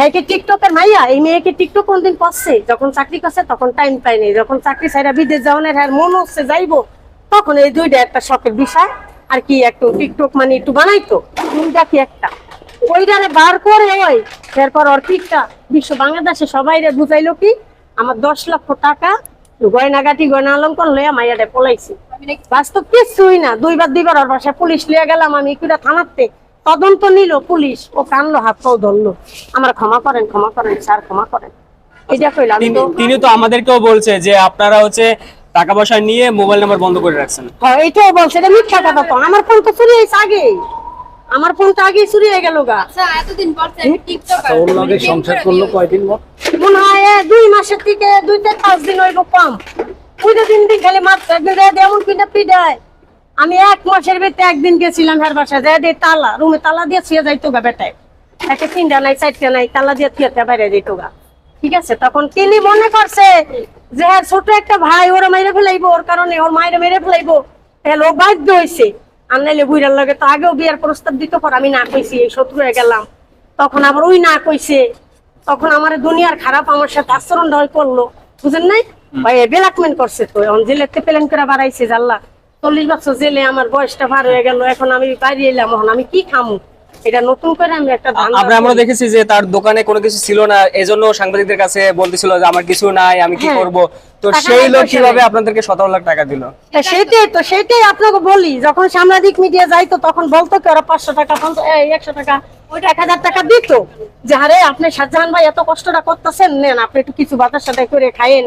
হ্যাঁ কি টিকটকের মাইয়া এই মেয়েকে টিকটক কোনদিন করছে? যখন চাকরি করছে তখন টাইম পাইনি যখন চাকরি ছাইরা বিদেশ যাওয়ানের হ্যাঁ মন হচ্ছে যাইবো। তখন এই দুইটা একটা শখের বিষয়। আর কি একটু টিকটক মানে একটু বানাইতো। দুইটা কি একটা। ওইটারে বার করে ওই এরপর ওর টিকটা বিশ্ব বাংলাদেশে সবাই বুঝাইলো কি আমার দশ লক্ষ টাকা গয়নাগাটি গয়না অলঙ্কন লইয়া মাইয়াটা পলাইছি। বাস্তব কিছুই না। দুইবার দুইবার ওর বাসায় পুলিশ লিয়ে গেলাম আমি কিরা থানাতে। তদন্ত নিল পুলিশ। ও কানলো হাত পাও ধরলো। আমার ক্ষমা করেন ক্ষমা করেন স্যার ক্ষমা করেন। এটা কইলাম তিনি তো আমাদেরকেও বলছে যে আপনারা হচ্ছে টাকা পয়সা নিয়ে মোবাইল নাম্বার বন্ধ করে রাখছেন। হ্যাঁ এইটাও বলছে এটা মিথ্যা কথা তো। আমার ফোন তো চুরি হয়েছে আগে আমার ফোন তো আগেই চুরি হয়ে গেল গা। আচ্ছা এতদিন পর টিকটক ওর লগে সংসার করল কয়দিন পর? মনে হয় এ দুই মাসের থেকে দুই থেকে পাঁচ দিন হইব কম। পুজো তিন দিন খালি মাত্র একদিন রেড এমন কিনা পিডায়। আমি এক মাসের ভিতরে একদিন গেছিলাম হের বাসায় রেড তালা রুমে তালা দিয়ে ছিয়ে যাইতো গা বেটায়। একটা তিনটা নাই চারটা নাই তালা দিয়ে থিয়েতে বাইরে যাইতো গা। ঠিক আছে? তখন তিনি মনে করছে যে হ্যাঁ ছোট একটা ভাই ওরা মাইরে ফেলাইবো ওর কারণে ওর মাইরে মেরে ফেলাইবো। তাহলে ও বাধ্য হয়েছে আর নাইলে বুইরার লগে তো আগেও বিয়ার প্রস্তাব দিত পর আমি না কইছি এই শত্রু হয়ে গেলাম। তখন আবার ওই না কইছে। তখন আমার দুনিয়ার খারাপ আমার সাথে আচরণ হয় করল। বুঝেন নাই? ভাই বেলাকমেন্ট করছে তো জেলেতে প্লেন করে বাড়াইছে জাল্লা। চল্লিশ বছর জেলে আমার বয়সটা পার হয়ে গেল এখন আমি বাইরে এলাম এখন আমি কি খামু? এটা নতুন করে আমি একটা আমরা আমরা দেখেছি যে তার দোকানে কোনো কিছু ছিল না এজন্য সাংবাদিকদের কাছে বলতেছিল যে আমার কিছু নাই আমি কি হ্যাঁ। করব? তো সেই লোক কীভাবে আপনাদেরকে সতেরো লাখ টাকা দিল? তা সেটাই তো সেটাই আপনাকে বলি যখন সাংবাদিক মিডিয়া যাইতো তখন বলতো কি ওরা পাঁচশো টাকা ওইটা এক হাজার টাকা দিত। যে আরে আপনি শাহজাহান ভাই এত কষ্টটা করতেছেন নেন আপনি একটু কিছু বাতার সাথে করে খাইন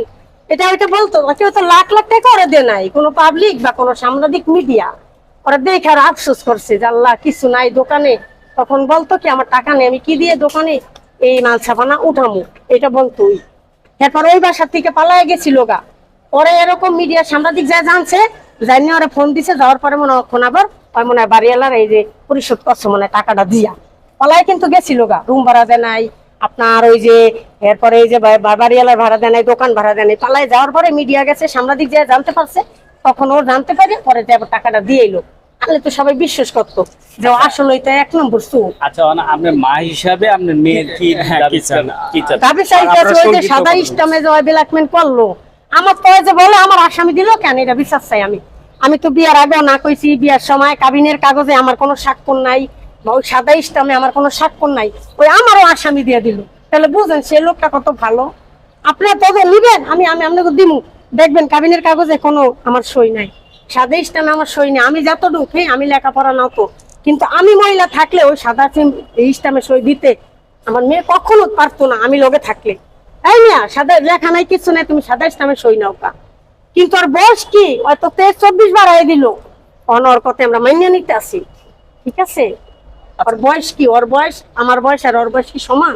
এটা ওইটা বলতো কেউ তো লাখ লাখ টাকা ওরা দেয় নাই, কোনো পাবলিক বা কোনো সাংবাদিক মিডিয়া ওরা দেখে আর আফসোস করছে যে আল্লাহ, কিছু নাই দোকানে। তখন বলতো কি, আমার টাকা নেই, আমি কি দিয়ে দোকানে এই মাল ছাপানা উঠামু? এটা বলতোই এরপর ওই বাসার থেকে পালায় গেছিল গা। পরে এরকম মিডিয়া সাংবাদিক যা জানছে জানি ওরা ফোন দিছে, যাওয়ার পরে মনে ফোন আবার, ওই মনে হয় বাড়িওয়ালার এই যে পরিশোধ করছে, মনে টাকাটা দিয়া। পালায় কিন্তু গেছিল গা, রুম ভাড়া দেয় নাই, আপনার ওই যে এরপরে এই যে বা- বা- ভাড়া দেয় নাই দোকান ভাড়া দেয় নাই পালায় যাওয়ার পরে মিডিয়া গেছে সাংবাদিক যা জানতে পারছে তখন ও জানতে পারে পরে যে আবার টাকাটা দিয়ে এলো। তাহলে তো সবাই বিশ্বাস করতো যে আসলে তো এক নম্বর সুখ আচ্ছা মা হিসাবে আপনার মেয়ের কি দাবি চান? চান? কি চান? দাবি চাইতেছে ওই যে সাদা ইস্টামে যে ওই করল। আমার তো যে বলে আমার আসামি দিল কেন? এটা বিশ্বাস চাই আমি। আমি তো বিয়ার আগেও না কইছি বিয়ার সময় কাবিনের কাগজে আমার কোনো স্বাক্ষর নাই বা ওই সাদা ইস্টামে আমার কোনো স্বাক্ষর নাই। ওই আমারও আসামি দিয়ে দিল। তাহলে বুঝেন সে লোকটা কত ভালো। আপনারা তবে নিবেন আমি আমি আপনাকে দিমু। দেখবেন কাবিনের কাগজে কোনো আমার সই নাই। সাদা ইস্টামে আমার সই নেই। আমি যতটুকু হ্যাঁ, আমি লেখাপড়া না তো কিন্তু আমি মহিলা থাকলে ওই সাদা ইস্টামে সই দিতে আমার মেয়ে কখনো পারতো না আমি লগে থাকলে। এই মিয়া সাদা লেখা নাই কিছু নাই তুমি সাদা ইস্টামে সই নাও কা কিন্তু ওর বয়স কি? হয়তো তেইশ চব্বিশ বার হয়ে দিল। অনর কথা আমরা মাইনে নিতে আসি। ঠিক আছে? ওর বয়স কি? ওর বয়স আমার বয়স আর ওর বয়স কি সমান?